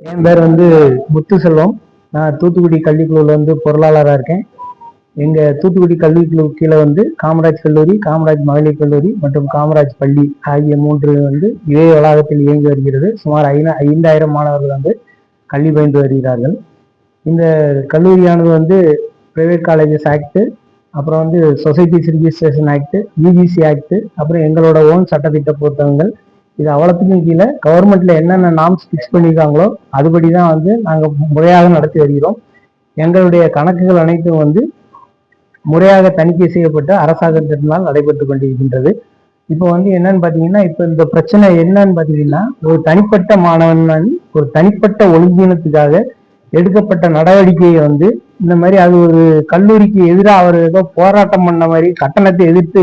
என் பேர் வந்து முத்து செல்வம் நான் தூத்துக்குடி கல்விக்குழுவில் வந்து பொருளாளராக இருக்கேன். எங்கள் தூத்துக்குடி கல்விக்குழு கீழே வந்து காமராஜ் கல்லூரி காமராஜ் மகளிர் கல்லூரி மற்றும் காமராஜ் பள்ளி ஆகிய மூன்று வந்து இதே வளாகத்தில் இயங்கி வருகிறது. சுமார் ஐநா ஐந்தாயிரம் மாணவர்கள் வந்து கல்வி பயின்று வருகிறார்கள். இந்த கல்லூரியானது வந்து பிரைவேட் காலேஜஸ் ஆக்ட் அப்புறம் வந்து societies registration act UGC act அப்புறம் எங்களோட ஓன் சட்டத்திட்ட புத்தகங்கள் இது அவ்வளோத்துக்கும் கீழே கவர்மெண்ட்ல என்னென்ன நாம்ஸ் ஃபிக்ஸ் பண்ணியிருக்காங்களோ அதுபடி தான் வந்து நாங்கள் முறையாக நடத்தி வருகிறோம். எங்களுடைய கணக்குகள் அனைத்தும் வந்து முறையாக தணிக்கை செய்யப்பட்டு அரசாங்கத்தினால் நடைபெற்று கொண்டிருக்கின்றது. இப்போ வந்து என்னன்னு பார்த்தீங்கன்னா இப்போ இந்த பிரச்சனை என்னன்னு பார்த்தீங்கன்னா ஒரு தனிப்பட்ட மாணவன் ஒரு தனிப்பட்ட ஒழுங்கீனத்துக்காக எடுக்கப்பட்ட நடவடிக்கையை வந்து இந்த மாதிரி அது ஒரு கல்லூரிக்கு எதிராக அவர் ஏதோ போராட்டம் பண்ண மாதிரி கட்டணத்தை எதிர்த்து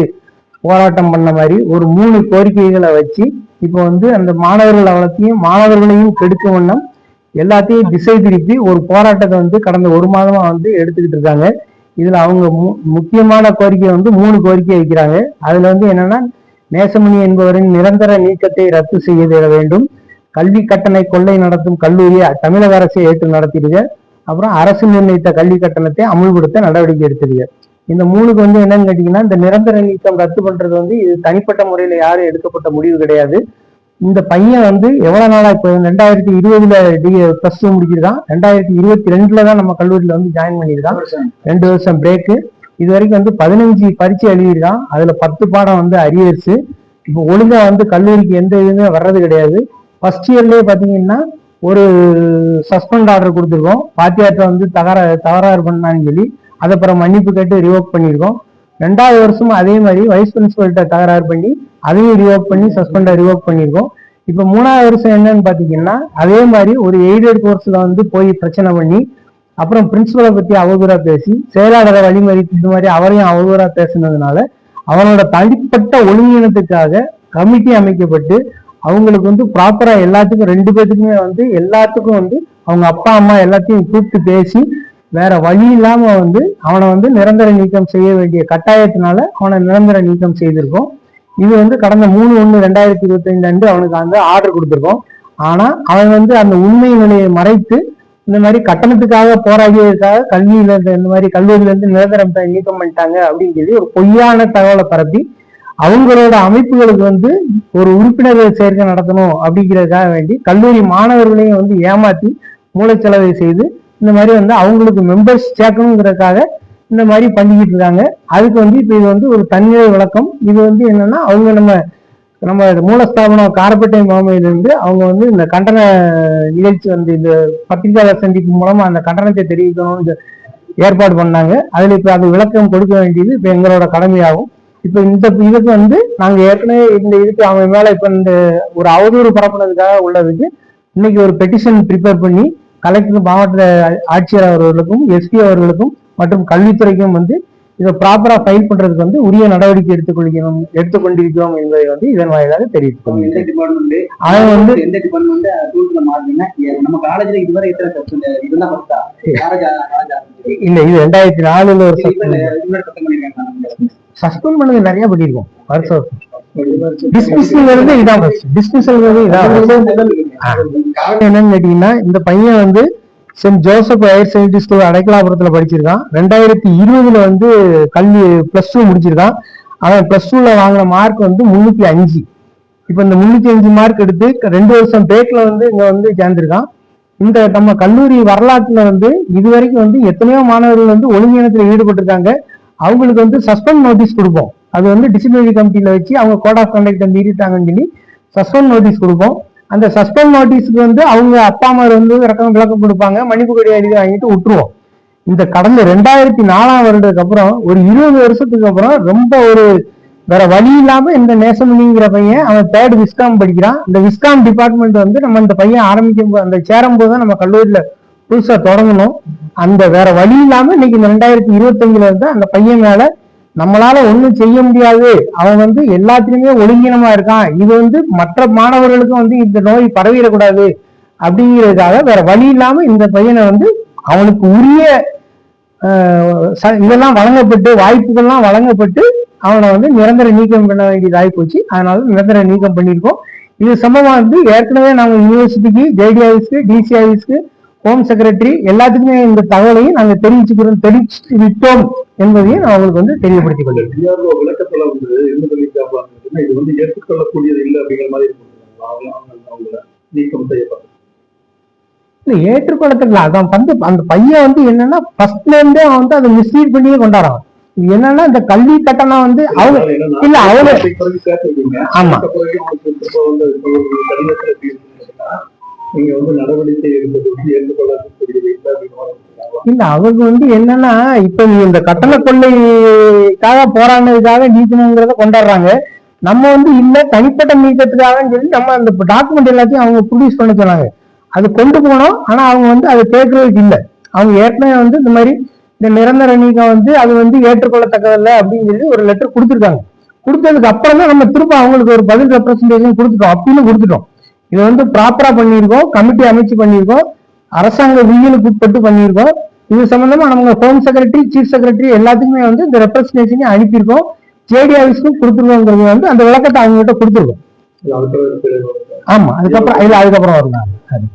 போராட்டம் பண்ண மாதிரி ஒரு மூணு கோரிக்கைகளை வச்சு இப்போ வந்து அந்த மாணவர்கள் அவலத்தையும் மாணவர்களையும் கெடுக்கும் வண்ணம் எல்லாத்தையும் திசை திருப்பி ஒரு போராட்டத்தை வந்து கடந்த ஒரு மாதமா வந்து எடுத்துக்கிட்டு இருக்காங்க. இதுல அவங்க மு- முக்கியமான கோரிக்கை வந்து மூணு கோரிக்கை வைக்கிறாங்க. அதுல வந்து என்னன்னா நேசமணி என்பவரின் நிரந்தர நீக்கத்தை ரத்து செய்ய வேண்டும். கல்வி கட்டணை கொள்ளை நடத்தும் கல்லூரியை தமிழக அரசை ஏற்று நடத்திடுக. அப்புறம் அரசு நிர்ணயித்த கல்வி கட்டணத்தை அமுல்படுத்த நடவடிக்கை எடுத்துடுக. இந்த மூணுக்கு வந்து என்னன்னு கேட்டீங்கன்னா இந்த நிரந்தர நீக்கம் ரத்து பண்றது வந்து இது தனிப்பட்ட முறையில யாரும் எடுக்கப்பட்ட முடிவு கிடையாது. இந்த பையன் வந்து எவ்வளவு நாளா இப்போ ரெண்டாயிரத்தி இருபதுல பிளஸ் டூ முடிச்சிருக்கான் ரெண்டாயிரத்தி இருபத்தி ரெண்டுல தான் நம்ம கல்லூரியில வந்து ஜாயின் பண்ணியிருக்கான். ரெண்டு வருஷம் பிரேக்கு இது வரைக்கும் வந்து பதினஞ்சு பரீட்சை எழுதியிருக்கான். அதுல பத்து பாடம் வந்து அரியர்ஸ் இப்போ ஒழுங்கா வந்து கல்லூரிக்கு எந்த இதுவுமே வர்றது கிடையாது. ஃபர்ஸ்ட் இயர்லயே பாத்தீங்கன்னா ஒரு சஸ்பெண்ட் ஆர்டர் கொடுத்துருக்கோம். பாத்தியார்ட்ட வந்து தகரா தகராறு பண்ணான்னு சொல்லி அதை அப்புறம் மன்னிப்பு கேட்டு ரிவோக் பண்ணியிருக்கோம். ரெண்டாவது வருஷமும் அதே மாதிரி வைஸ் பிரின்சிபல்கிட்ட தகராறு பண்ணி அதையும் ரிவோக் பண்ணி சஸ்பெண்டை ரிவோக் பண்ணியிருக்கோம். இப்போ மூணாவது வருஷம் என்னன்னு பார்த்தீங்கன்னா அதே மாதிரி ஒரு எய்டட் கோர்ஸில் வந்து போய் பிரச்சனை பண்ணி அப்புறம் பிரின்சிபலை பற்றி அவதூறாக பேசி செயலாளரை வழிமறித்து இது மாதிரி அவரையும் அவதூறாக பேசினதுனால அவனோட தனிப்பட்ட ஒழுங்கினத்துக்காக கமிட்டி அமைக்கப்பட்டு அவங்களுக்கு வந்து ப்ராப்பராக எல்லாத்துக்கும் ரெண்டு பேர்த்துக்குமே வந்து எல்லாத்துக்கும் வந்து அவங்க அப்பா அம்மா எல்லாத்தையும் கூப்பிட்டு பேசி வேற வழி இல்லாம வந்து அவனை வந்து நிரந்தர நீக்கம் செய்ய வேண்டிய கட்டாயத்தினால அவனை நிரந்தர நீக்கம் செய்திருக்கோம். இது வந்து கடந்த மூணு ஒண்ணு ரெண்டாயிரத்தி இருபத்தி ஐந்து அன்று அவனுக்கு அந்த ஆர்டர் கொடுத்துருக்கோம். ஆனா அவன் வந்து அந்த உண்மை நிலையை மறைத்து இந்த மாதிரி கட்டணத்துக்காக போராடியதுக்காக கல்வியில இருந்து இந்த மாதிரி கல்லூரியில இருந்து நிரந்தரம் நீக்கம் பண்ணிட்டாங்க அப்படின்னு சொல்லி ஒரு பொய்யான தகவலை பரப்பி அவங்களோட அமைப்புகளுக்கு வந்து ஒரு உறுப்பினர்கள் சேர்க்கை நடத்தணும் அப்படிங்கிறதுக்காக வேண்டி கல்லூரி மாணவர்களையும் வந்து ஏமாத்தி மூளைச்சலவை செய்து இந்த மாதிரி வந்து அவங்களுக்கு மெம்பர்ஸ் சேர்க்கணுங்கிறதுக்காக இந்த மாதிரி பண்ணிக்கிட்டு இருக்காங்க. அதுக்கு வந்து இப்போ இது வந்து ஒரு தன்னிலை விளக்கம். இது வந்து என்னன்னா அவங்க நம்ம நம்ம மூலஸ்தாபனம் காரப்பேட்டை மாமையிலிருந்து அவங்க வந்து இந்த கண்டன நிகழ்ச்சி வந்து இந்த பத்திரிகையாளர் சந்திப்பு மூலமா அந்த கண்டனத்தை தெரிவிக்கணும்னு ஏற்பாடு பண்ணாங்க. அதுல இப்ப அது விளக்கம் கொடுக்க வேண்டியது இப்ப எங்களோட கடமையாகும். இப்ப இந்த இதுக்கு வந்து நாங்க ஏற்கனவே இந்த இதுக்கு அவங்க மேல இப்ப இந்த ஒரு அவதூறு பரப்புனதுக்காக உள்ளதுக்கு இன்னைக்கு ஒரு பெட்டிஷன் ப்ரிப்பேர் பண்ணி கலெக்டர் மாவட்ட ஆட்சியர் அவர்களுக்கும் எஸ்பி அவர்களுக்கும் மற்றும் கல்வித்துறைக்கும் வந்து இதை ப்ராப்பரா ஃபைல் பண்றதுக்கு வந்து உரிய நடவடிக்கை எடுத்துக்கொள்கிறோம் எடுத்துக்கொண்டிருக்கிறோம் என்பதை வந்து இதன் வாயிலாக தெரிவித்துக் எந்த டிபார்ட்மெண்ட் வந்து எந்த டிபார்ட்மெண்ட் ரூல்ஸ்ல மாறுதுன்னா எ- நம்ம காலேஜ்ல இதுவரை எத்தனை சப்ஜெக்ட் இதெல்லாம் ஃபர்ஸ்டா காலேஜ் காலேஜ் இல்ல இது ரெண்டாயிரத்தி நாலுல ஒரு சஸ்பெண்ட் பண்ணது நிறைய பண்ணிருக்கோம் வருஷம். டிஸ்மிஸ்ல இருந்து இதான் ஃபர்ஸ்ட் டிஸ்மிஸ்ல இருந்து இதான் first. என்னன்னு கேட்டீங்கன்னா இந்த பையன் வந்து Saint Joseph higher secondary school அடைக்கலாபுரத்துல படிச்சிருக்கான். ரெண்டாயிரத்தி இருபதுல வந்து கல்வி பிளஸ் டூ முடிச்சிருக்கான். அவன் பிளஸ் டூல வாங்கின மார்க் வந்து முன்னூத்தி அஞ்சு. இப்ப இந்த முன்னூத்தி அஞ்சு மார்க் எடுத்து ரெண்டு வருஷம் பேக்ல வந்து இங்க வந்து சேர்ந்திருக்கான். இந்த நம்ம கல்லூரி வரலாற்றுல வந்து இதுவரைக்கும் வந்து எத்தனையோ மாணவர்கள் வந்து ஒழுங்கீனத்துல ஈடுபட்டிருக்காங்க. அவங்களுக்கு வந்து சஸ்பெண்ட் நோட்டீஸ் கொடுப்போம். அது வந்து டிசிப்ளினரி கமிட்டியில வச்சு அவங்க கோட் ஆஃப் கண்டக்டை மீறிட்டாங்கன்னு சொல்லி சஸ்பெண்ட் நோட்டீஸ் கொடுப்போம். அந்த சஸ்பெண்ட் நோட்டீஸ்க்கு வந்து அவங்க அப்பா அம்மா வந்து ரெக்கம் விளக்கம் கொடுப்பாங்க. மன்னிப்பு கொடி எழுதி வாங்கிட்டு விட்டுருவோம். இந்த கடந்த ரெண்டாயிரத்தி நாலாம் வருடத்துக்கு அப்புறம் ஒரு இருபது வருஷத்துக்கு அப்புறம் ரொம்ப ஒரு வேற வழி இல்லாம இந்த நேசமணிங்கிற பையன் அவன் தேர்ட் விஸ்காம் படிக்கிறான். இந்த விஸ்காம் டிபார்ட்மெண்ட் வந்து நம்ம இந்த பையன் ஆரம்பிக்கும் போது அந்த சேரும் போது தான் நம்ம கல்லூரியில புதுசா தொடங்கணும். அந்த வேற வழி இல்லாம இன்னைக்கு இந்த ரெண்டாயிரத்தி இருபத்தஞ்சுல இருந்து அந்த பையன் மேல நம்மளால ஒண்ணும் செய்ய முடியாது. அவன் வந்து எல்லாத்திலுமே ஒழுங்கினமா இருக்கான். இது வந்து மற்ற மாணவர்களுக்கும் வந்து இந்த நோய் பரவிடக்கூடாது அப்படிங்கிறதுக்காக வேற வழி இல்லாம இந்த பையனை வந்து அவனுக்கு உரிய இதெல்லாம் வழங்கப்பட்டு வாய்ப்புகள்லாம் வழங்கப்பட்டு அவனை வந்து நிரந்தர நீக்கம் பண்ண வேண்டியதாகி போச்சு அதனால நிரந்தர நீக்கம் பண்ணியிருக்கோம். இது சம்பவம் வந்து ஏற்கனவே நாங்கள் யூனிவர்சிட்டிக்கு ஜேடி ஆஃபீஸ்க்கு டிசி ஆஃபீஸ்க்கு ஹோம் செக்ரட்டரி எல்லாத்துக்குமே இந்த தகவலையும் நாங்க தெரிவிச்சுக்கிறோம் தெரிவிச்சு விட்டோம் என்பதையும் நான் அவங்களுக்கு வந்து தெரியப்படுத்திக் கொள்கிறேன். விளக்கத்துல வந்து என்ன சொல்லியிருக்காங்க இது வந்து ஏற்றுக்கொள்ளக்கூடியது இல்லை அப்படிங்கிற மாதிரி அவங்கள நீக்கம் செய்யப்பட்டது. இல்ல ஏற்றுக்கொள்ளத்துல அதான் வந்து அந்த பையன் வந்து என்னன்னா ஃபர்ஸ்ட்ல இருந்தே அவன் வந்து அதை மிஸ்லீட் பண்ணியே கொண்டாடுறான். என்னன்னா இந்த கல்வி கட்டணம் வந்து அவங்க இல்ல, அவங்க- ஆமா. அவங்களுக்கு வந்து நீங்க வந்து நடவடிக்கை எடுப்பது ஏற்றுக்கொள்ளக்கூடியது இல்லை இல்ல அவங்க வந்து என்னன்னா இப்ப நீ இந்த கட்டண கொள்ளைக்காக போராடினதுக்காக நீக்கணுங்கிறத கொண்டாடுறாங்க. நம்ம வந்து இல்ல தனிப்பட்ட நீக்கத்துக்காக சொல்லி நம்ம அந்த டாக்குமெண்ட் எல்லாத்தையும் அவங்க ப்ரொடியூஸ் பண்ண சொன்னாங்க. அது கொண்டு போனோம் ஆனா அவங்க வந்து அதை கேட்கறதுக்கு இல்ல. அவங்க ஏற்கனவே வந்து இந்த மாதிரி இந்த நிரந்தர நீக்கம் வந்து அது வந்து ஏற்றுக்கொள்ளத்தக்கதில்லை அப்படின்னு சொல்லி ஒரு லெட்டர் கொடுத்துருக்காங்க. கொடுத்ததுக்கு அப்புறம் தான் நம்ம திரும்ப அவங்களுக்கு ஒரு பதில் ரெப்ரஸன்டேஷன் கொடுத்துட்டோம் அப்படின்னு கொடுத்துட்டோம். இதை வந்து ப்ராப்பரா பண்ணியிருக்கோம் கமிட்டி அமைச்சு பண்ணியிருக்கோம் அரசாங்க விதிகளுக்கு உட்பட்டு பண்ணியிருக்கோம். இது சம்பந்தமா நம்ம ஹோம் செக்ரட்டரி சீஃப் செக்ரட்டரி எல்லாத்துக்குமே வந்து இந்த ரெப்ரஸன்டேஷனை அனுப்பியிருக்கோம். ஜேடி ஆஃபீஸ்க்கும் கொடுத்துருக்கோங்கிறது வந்து அந்த விளக்கத்தை அவங்க கிட்ட கொடுத்துருக்கோம் ஆமா அதுக்கப்புறம் இல்ல அதுக்கப்புறம் அது.